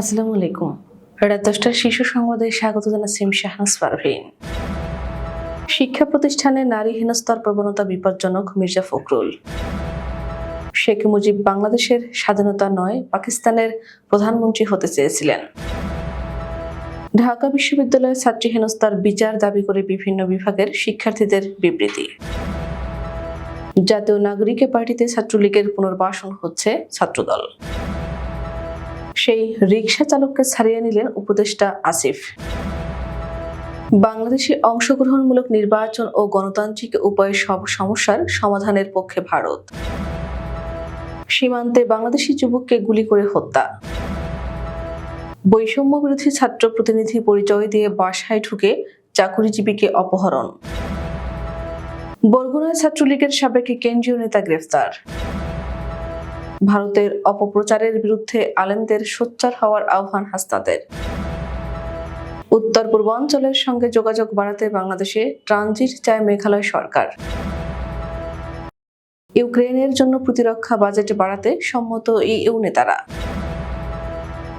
আসসালামু আলাইকুম। রাত দশটার শিশু সংবাদে স্বাগত জানাচ্ছি শাহনাজ পারভিন। শিক্ষা প্রতিষ্ঠানে নারী হেনস্থার প্রবণতা বিপজ্জনক, মির্জা ফখরুল। শেখ মুজিব বাংলাদেশের স্বাধীনতা নয়, পাকিস্তানের প্রধানমন্ত্রী হতে চেয়েছিলেন। ঢাকা বিশ্ববিদ্যালয়ের ছাত্রী হেনস্থার বিচার দাবি করে বিভিন্ন বিভাগের শিক্ষার্থীদের বিবৃতি। জাতীয় নাগরিক পার্টিতে ছাত্রলীগের পুনর্বাসন হচ্ছে ছাত্রদল। সেই রিক্সা চালককে ছাড়িয়ে নিলেন উপদেষ্টা আসিফ। বাংলাদেশে অংশগ্রহণমূলক নির্বাচন ও গণতান্ত্রিক উপায়ে সব সমস্যার সমাধানের পক্ষে ভারত। সীমান্তে বাংলাদেশি যুবককে গুলি করে হত্যা। বৈষম্য বিরোধী ছাত্র প্রতিনিধি পরিচয় দিয়ে বাসায় ঢুকে চাকুরিজীবীকে অপহরণ। বরগুনায় ছাত্রলীগের সাবেক কেন্দ্রীয় নেতা গ্রেফতার। ভারতের অপপ্রচারের বিরুদ্ধে আলেমদের সোচ্চার হওয়ার আহ্বান হাস্তাদের। উত্তর পূর্বাঞ্চলের সঙ্গে যোগাযোগ বাড়াতে বাংলাদেশে ট্রানজিট চায় মেঘালয় সরকার। ইউক্রেনের জন্য প্রতিরক্ষা বাজেট বাড়াতে সম্মত ইউ নেতারা।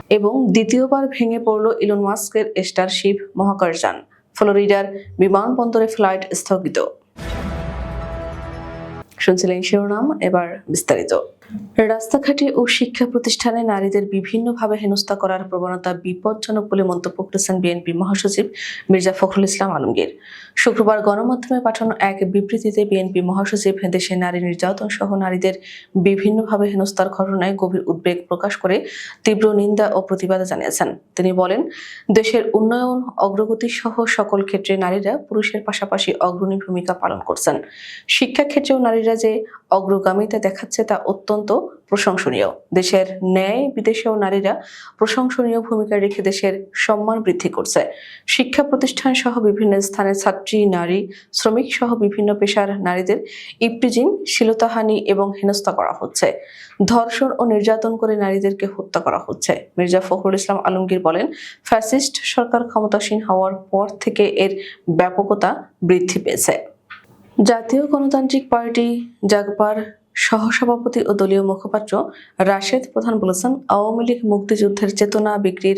এবং দ্বিতীয়বার ভেঙে পড়ল ইলন মাস্কের স্টারশিপ মহাকাশযান, ফ্লোরিডার বিমানবন্দরে ফ্লাইট স্থগিত। শুনছিলেন শিরোনাম, এবার বিস্তারিত। রাস্তাঘাটে ও শিক্ষা প্রতিষ্ঠানে নারীদের বিভিন্নভাবে হেনস্থা করার প্রবণতা বিপজ্জনক বলে মন্তব্য করেছেন বিএনপি মহাসচিব মির্জা ফখরুল ইসলাম আলমগীর। শুক্রবার গণমাধ্যমে পাঠানো এক বিবৃতিতে বিএনপি মহাসচিব, দেশে নারী নির্যাতন সহ নারীদের বিভিন্নভাবে হেনস্থার ঘটনায় গভীর উদ্বেগ প্রকাশ করে তীব্র নিন্দা ও প্রতিবাদ জানিয়েছেন। তিনি বলেন, দেশের উন্নয়ন, অগ্রগতি সহ সকল ক্ষেত্রে নারীরা পুরুষের পাশাপাশি অগ্রণী ভূমিকা পালন করছেন। শিক্ষাক্ষেত্রেও নারীরা যে অগ্রগামিতা দেখাচ্ছে তা অত্যন্ত প্রশংসনীয়। দেশের ন্যায় বিদেশেও নারীরা প্রশংসনীয় ভূমিকা রেখে দেশের সম্মান বৃদ্ধি করছে। শিক্ষা প্রতিষ্ঠান সহ বিভিন্ন স্থানে ছাত্রী, নারী, শ্রমিক সহ বিভিন্ন পেশার নারীদের ইপটিজিং, শিলতাহানি এবং হেনস্থা করা হচ্ছে। ধর্ষণ ও নির্যাতন করে নারীদেরকে হত্যা করা হচ্ছে। মির্জা ফখরুল ইসলাম আলমগীর বলেন, ফ্যাসিস্ট সরকার ক্ষমতাসীন হওয়ার পর থেকে এর ব্যাপকতা বৃদ্ধি পেয়েছে। জাতীয় গণতান্ত্রিক পার্টি, জাগপার সহসভাপতি ও দলীয় মুখপাত্র রাশেদ প্রধান বলেছেন, আওয়ামী লীগ মুক্তিযুদ্ধের চেতনা বিক্রির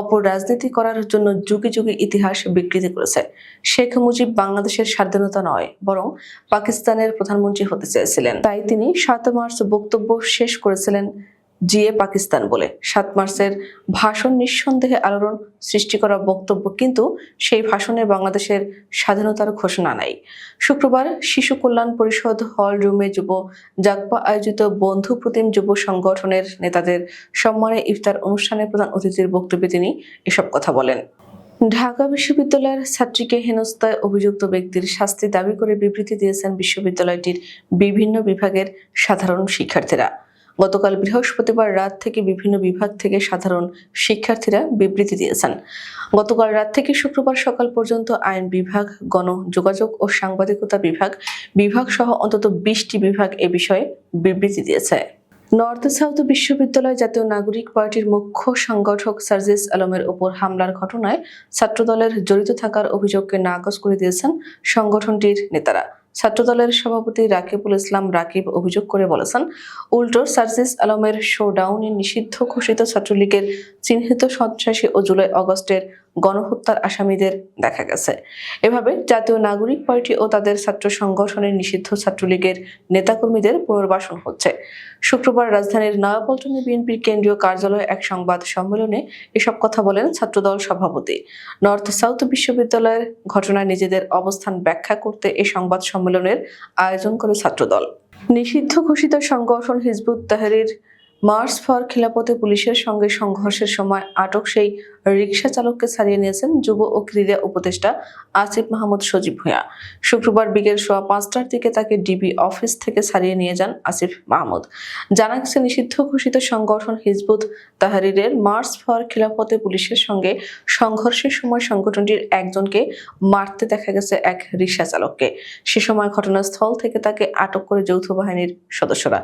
অপর রাজনীতি করার জন্য যুগে যুগে ইতিহাস বিকৃতি করেছে। শেখ মুজিব বাংলাদেশের স্বাধীনতা নয়, বরং পাকিস্তানের প্রধানমন্ত্রী হতে চেয়েছিলেন। তাই তিনি সাত মার্চ বক্তব্য শেষ করেছিলেন জিএ পাকিস্তান বলে। সাত মার্চের ভাষণ নিঃসন্দেহে আলোড়ন সৃষ্টি করা বক্তব্য কিন্তু সেই ভাষণে বাংলাদেশের স্বাধীনতার ঘোষণা নাই। শুক্রবার শিশু কল্যাণ পরিষদ হল রুমে যুব জাগপা আয়োজিত বন্ধু প্রতিম যুব সংগঠনের নেতাদের সম্মানে ইফতার অনুষ্ঠানে প্রধান অতিথির বক্তব্যে তিনি এসব কথা বলেন। ঢাকা বিশ্ববিদ্যালয়ের ছাত্রীকে হেনস্থায় অভিযুক্ত ব্যক্তির শাস্তি দাবি করে বিবৃতি দিয়েছেন বিশ্ববিদ্যালয়টির বিভিন্ন বিভাগের সাধারণ শিক্ষার্থীরা। গতকাল বৃহস্পতিবার রাত থেকে বিভিন্ন বিভাগ থেকে সাধারণ শিক্ষার্থীরা বিবৃতি দিয়েছেন। গতকাল রাত থেকে শুক্রবার সকাল পর্যন্ত আইন বিভাগ গণ যোগাযোগ ও সাংবাদিকতা বিভাগ বিভাগ সহ অন্তত বিশটি বিভাগ এ বিষয়ে বিবৃতি দিয়েছে। নর্থ সাউথ বিশ্ববিদ্যালয় জাতীয় নাগরিক পার্টির মুখ্য সংগঠক সার্জিস আলমের ওপর হামলার ঘটনায় ছাত্রদলের জড়িত থাকার অভিযোগকে নাকচ করে দিয়েছেন সংগঠনটির নেতারা। ছাত্রদলের সভাপতি রাকিবুল ইসলাম রাকিব অভিযোগ করে বলেছেন, উল্টো সার্জিস আলমের শোডাউনে নিষিদ্ধ ঘোষিত ছাত্রলীগের চিহ্নিত সন্ত্রাসী ও জুলাই অগস্টের গণহত্যার আসামিদের দেখা গেছে। এভাবে জাতীয় নাগরিক পার্টি ও তাদের ছাত্র সংগঠনের নিষিদ্ধ ছাত্রলীগের নেতাকর্মীদের পুনর্বাসন হচ্ছে। শুক্রবার রাজধানীর নয়াপল্টনে বিএনপির কেন্দ্রীয় কার্যালয়ে এক সংবাদ সম্মেলনে এসব কথা বলেন ছাত্রদল সভাপতি। নর্থ সাউথ বিশ্ববিদ্যালয়ের ঘটনায় নিজেদের অবস্থান ব্যাখ্যা করতে এ সংবাদ সম্মেলনের আয়োজন করে ছাত্রদল। নিষিদ্ধ ঘোষিত সংগঠন হিজবুত তাহরির মার্চ ফর খিলাপতে পুলিশের সঙ্গে সংঘর্ষের সময় আটক সেই রিক্সা চালককে ছাড়িয়ে নিয়েছেন যুব ও ক্রীড়া উপদেষ্টা আসিফ মাহমুদ সজীব ভূয়া শুক্রবার বিকেল সোয়া পাঁচটার দিকে তাকে ডিবি অফিস থেকে ছাড়িয়ে নিয়ে যান আসিফ মাহমুদ। জানা গেছে, নিষিদ্ধ ঘোষিত সংগঠন হিজবুত তাহারিরের মার্স ফর খিলাফতে পুলিশের সঙ্গে সংঘর্ষের সময় সংগঠনটির একজনকে মারতে দেখা গেছে এক রিক্সা চালককে। সে সময় ঘটনাস্থল থেকে তাকে আটক করে যৌথ বাহিনীর সদস্যরা।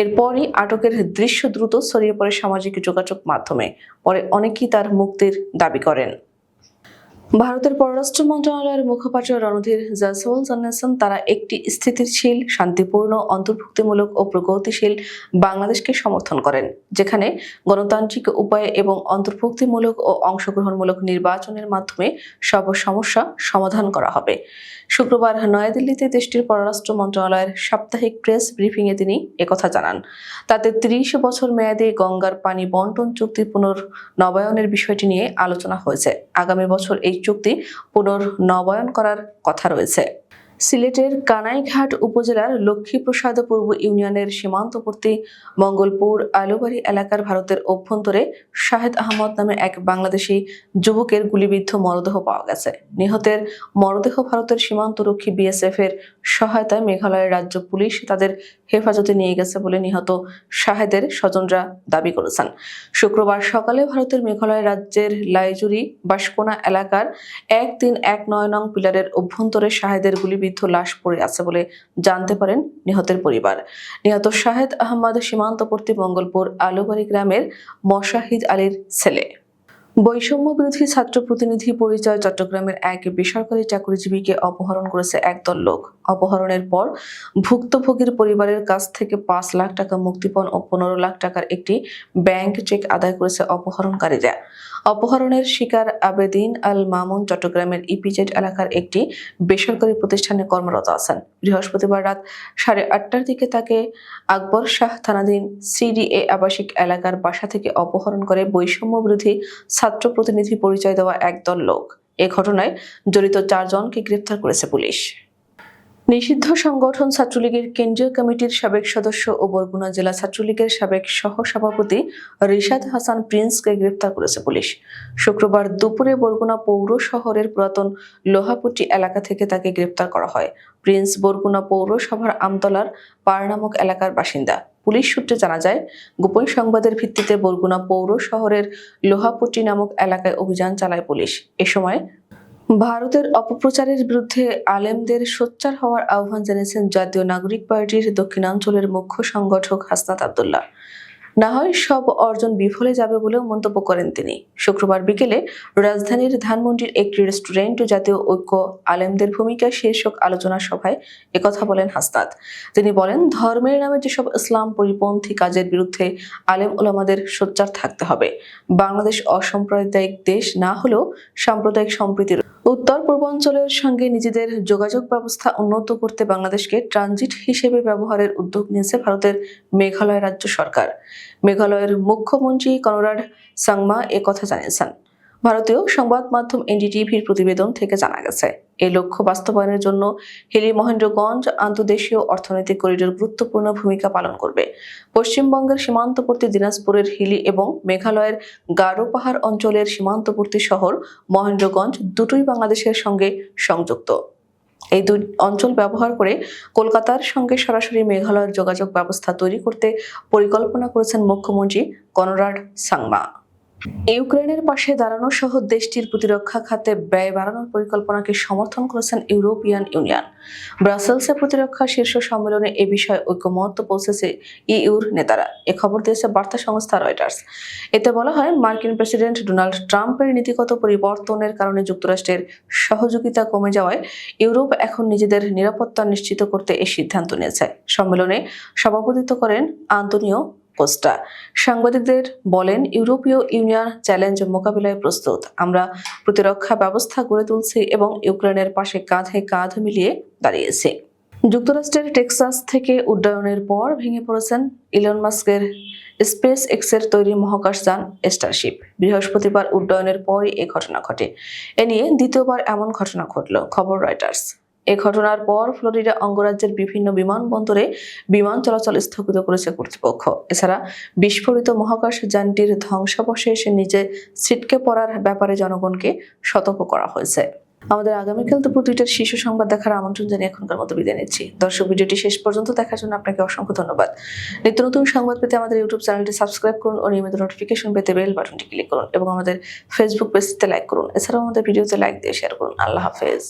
এরপরই আটকের দৃশ্য দ্রুত ছড়িয়ে পড়ে সামাজিক যোগাযোগ মাধ্যমে। পরে অনেকেই তার মুক্তির দাবি করেন। ভারতের পররাষ্ট্র মন্ত্রণালয়ের মুখপাত্র রণধীর জয়সওয়াল জানিয়েছেন, তারা একটি স্থিতিশীল, শান্তিপূর্ণ, অন্তর্ভুক্তিমূলক ও প্রগতিশীল বাংলাদেশকে সমর্থন করেন, যেখানে গণতান্ত্রিক উপায়ে এবং অন্তর্ভুক্তিমূলক ও অংশগ্রহণমূলক নির্বাচনের মাধ্যমে সব সমস্যা সমাধান করা হবে। শুক্রবার নয়াদিল্লিতে দেশটির পররাষ্ট্র মন্ত্রণালয়ের সাপ্তাহিক প্রেস ব্রিফিংয়ে তিনি একথা জানান। তাতে ত্রিশ বছর মেয়াদে গঙ্গার পানি বন্টন চুক্তি পুনর্নবায়নের বিষয়টি নিয়ে আলোচনা হয়েছে। আগামী বছর এই চুক্তি পুনর্নবায়ন করার কথা রয়েছে। সিলেটের কানাইঘাট উপজেলার লক্ষ্মীপ্রসাদ পূর্ব ইউনিয়নের সীমান্তবর্তী মঙ্গলপুর আলুবাড়ি এলাকার ভারতের অভ্যন্তরে শাহেদ আহমদ নামে এক বাংলাদেশি যুবকের গুলিবিদ্ধ মরদেহ পাওয়া গেছে। নিহতের মরদেহ ভারতের সীমান্তরক্ষী বিএসএফ এর সহায়তায় মেঘালয়ের রাজ্য পুলিশ তাদের হেফাজতে নিয়ে গেছে বলে নিহত শাহেদের স্বজনরা দাবি করেছেন। শুক্রবার সকালে ভারতের মেঘালয় রাজ্যের লাইজুরি বাসকোনা এলাকার এক তিন এক নয় নং পিলারের অভ্যন্তরে শাহেদের গুলিবিদ্ধ লাশ পড়ে আছে বলে জানতে পারেন নিহতের পরিবার। নিহত শাহেদ আহমদ সীমান্তবর্তী মঙ্গলপুর আলুবাড়ি গ্রামের মশাহিদ আলীর ছেলে। বৈষম্য বিরোধী ছাত্র প্রতিনিধি পরিচয় চট্টগ্রামের এক বেসরকারি চাকরিজীবীকে অপহরণ করেছে একদল লোক। অপহরণের পর ভুক্তভোগীর পরিবারের কাছ থেকে পাঁচ লাখ টাকা মুক্তিপণ ও পনেরো লাখ টাকার একটি ব্যাংক চেক আদায় করেছে অপহরণকারীরা। অপহরণের শিকার আবেদিন আল মামুন চট্টগ্রামের ইপিজেড এলাকার একটি বেসরকারি প্রতিষ্ঠানে কর্মরত আছেন। বৃহস্পতিবার রাত সাড়ে আটটার দিকে তাকে আকবর শাহ থানাধীন সিডিএ আবাসিক এলাকার বাসা থেকে অপহরণ করে বৈষম্য বিরোধী ছাত্র প্রতিনিধি পরিচয় দেওয়া একদল লোক। এ ঘটনায় জড়িত চারজনকে গ্রেফতার করেছে পুলিশ। নিষিদ্ধ সংগঠন ছাত্রলীগের কেন্দ্রীয় কমিটির সাবেক সদস্য ও বরগুনা জেলা ছাত্রলীগের সাবেক সহ সভাপতি রিশাদ হাসান প্রিন্সকে গ্রেফতার করেছে পুলিশ। শুক্রবার দুপুরে বরগুনা পৌর শহরের পুরাতন লোহাপুটি এলাকা থেকে তাকে গ্রেফতার করা হয়। প্রিন্স বরগুনা পৌরসভার আমতলার পার নামক এলাকার বাসিন্দা। পুলিশ সূত্রে জানা যায়, গোপন সংবাদের ভিত্তিতে বরগুনা পৌর শহরের লোহাপুটি নামক এলাকায় অভিযান চালায় পুলিশ। এ সময় ভারতের অপপ্রচারের বিরুদ্ধে আলেমদের সোচ্চার হওয়ার আহ্বান জানিয়েছেন জাতীয় নাগরিক পার্টির দক্ষিণাঞ্চলের মুখ্য সংগঠক হাসনাত আবদুল্লাহ। না হয় সব অর্জন বিফলে যাবে বলেও মন্তব্য করেন তিনি। শুক্রবার বিকেলে রাজধানীর ধানমন্ডির একটি রেস্টুরেন্ট জাতীয় ঐক্য আলেমদের ভূমিকা শীর্ষক আলোচনা সভায় একথা বলেন হাসনাত। তিনি বলেন, ধর্মের নামে যেসব ইসলাম পরিপন্থী কাজের বিরুদ্ধে আলেম ওলামাদের সোচ্চার থাকতে হবে। বাংলাদেশ অসাম্প্রদায়িক দেশ না হলেও সাম্প্রদায়িক সম্প্রীতির উত্তর পূর্বাঞ্চলের সঙ্গে নিজেদের যোগাযোগ ব্যবস্থা উন্নত করতে বাংলাদেশকে ট্রানজিট হিসেবে ব্যবহারের উদ্যোগ নিয়েছে ভারতের মেঘালয় রাজ্য সরকার। মেঘালয়ের মুখ্যমন্ত্রী কনরাড সাংমা কথা জানিয়েছেন। ভারতীয় সংবাদ মাধ্যম এনডিটিভির প্রতিবেদন থেকে জানা গেছে, এই লক্ষ্য বাস্তবায়নের জন্য হিলি মহেন্দ্রগঞ্জ আন্তর্দেশীয় অর্থনৈতিক করিডোর গুরুত্বপূর্ণ ভূমিকা পালন করবে। পশ্চিমবঙ্গের সীমান্তবর্তী দিনাজপুরের হিলি এবং মেঘালয়ের গারো পাহাড় অঞ্চলের সীমান্তবর্তী শহর মহেন্দ্রগঞ্জ দুটোই বাংলাদেশের সঙ্গে সংযুক্ত। এই দুই অঞ্চল ব্যবহার করে কলকাতার সঙ্গে সরাসরি মেঘালয়ের যোগাযোগ ব্যবস্থা তৈরি করতে পরিকল্পনা করেছেন মুখ্যমন্ত্রী কনরাড সাংমা। ইউক্রেনের পাশে দাঁড়ানো সহ দেশটির প্রতিরক্ষা খাতে ব্যয় বাড়ানোর পরিকল্পনাকে সমর্থন করেছেন ইউরোপিয়ান ইউনিয়ন। ব্রাসেলসে প্রতিরক্ষা শীর্ষ সম্মেলনে এ বিষয়ে ঐক্যমত পৌঁছেছে ইউর নেতারা। এ খবর দিয়েছে বার্তা সংস্থা রয়টার্স। এতে বলা হয়, মার্কিন প্রেসিডেন্ট ডোনাল্ড ট্রাম্পের নীতিগত পরিবর্তনের কারণে যুক্তরাষ্ট্রের সহযোগিতা কমে যাওয়ায় ইউরোপ এখন নিজেদের নিরাপত্তা নিশ্চিত করতে এই সিদ্ধান্ত নিয়েছে। সম্মেলনে সভাপতিত্ব করেন আন্তনিও কোস্টা সাংবাদিকদের বলেন, ইউরোপীয় ইউনিয়ন চ্যালেঞ্জ মোকাবিলায় প্রস্তুত। আমরা প্রতিরক্ষা ব্যবস্থা গড়ে তুলছি এবং ইউক্রেনের পাশে কাঁধে কাঁধ মিলিয়ে দাঁড়িয়েছি। যুক্তরাষ্ট্রের টেক্সাস থেকে উড্ডয়নের পর ভেঙে পড়েছেন ইলন মাস্কের স্পেস এক্সের তৈরি মহাকাশযান স্টারশিপ। বৃহস্পতিবার উড্ডয়নের পরই এ ঘটনা ঘটে। এ নিয়ে দ্বিতীয়বার এমন ঘটনা ঘটল, খবর রয়টার্স এ ঘটনার পর ফ্লোরিডা অঙ্গরাজ্যের বিভিন্ন বিমানবন্দরে বিমান চলাচল স্থগিত করেছে কর্তৃপক্ষ। এছাড়া বিস্ফোরিত মহাকাশ যানটির ধ্বংসাবশেষে নিজে ছিটকে পড়ার ব্যাপারে জনগণকে সতর্ক করা হয়েছে। আমাদের আগামীকাল দুপুর দুইটার শীর্ষ সংবাদ দেখার আমন্ত্রণ জানিয়ে এখনকার মতো বিদায় নিচ্ছি। দর্শক, ভিডিওটি শেষ পর্যন্ত দেখার জন্য আপনাকে অসংখ্য ধন্যবাদ। নিত্য নতুন সংবাদ পেতে আমাদের ইউটিউব চ্যানেলটি সাবস্ক্রাইব করুন ও নিয়মিত নোটিফিকেশন পেতে বেল বাটনটি ক্লিক করুন এবং আমাদের ফেসবুক পেজটিতে লাইক করুন। এছাড়াও আমাদের ভিডিওতে লাইক দিয়ে শেয়ার করুন। আল্লাহ হাফেজ।